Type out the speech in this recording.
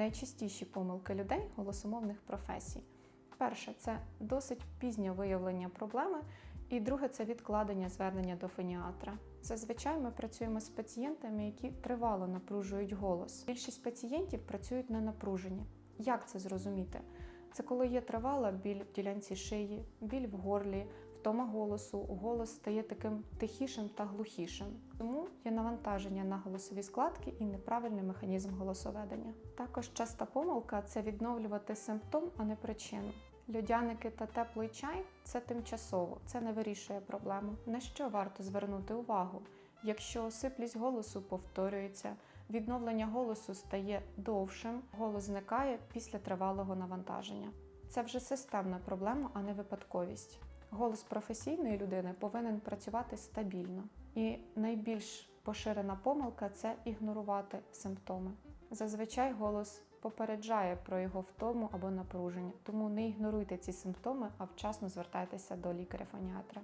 Найчастіші помилки людей голосомовних професій. Перше це досить пізнє виявлення проблеми, і друге це відкладення звернення до фоніатра. Зазвичай ми працюємо з пацієнтами, які тривало напружують голос. Більшість пацієнтів працюють на напруженні. Як це зрозуміти? Це коли є тривала біль в ділянці шиї, біль в горлі, втома голосу, голос стає таким тихішим та глухішим. Тому є навантаження на голосові складки і неправильний механізм голосоведення. Також часта помилка це відновлювати симптом, а не причину. Льодяники та теплий чай це тимчасово, це не вирішує проблему. На що варто звернути увагу? Якщо сиплість голосу повторюється, відновлення голосу стає довшим, голос зникає після тривалого навантаження. Це вже системна проблема, а не випадковість. Голос професійної людини повинен працювати стабільно. І найбільш поширена помилка це ігнорувати симптоми. Зазвичай голос попереджає про його втому або напруження, тому не ігноруйте ці симптоми, а вчасно звертайтеся до лікаря-фоніатра.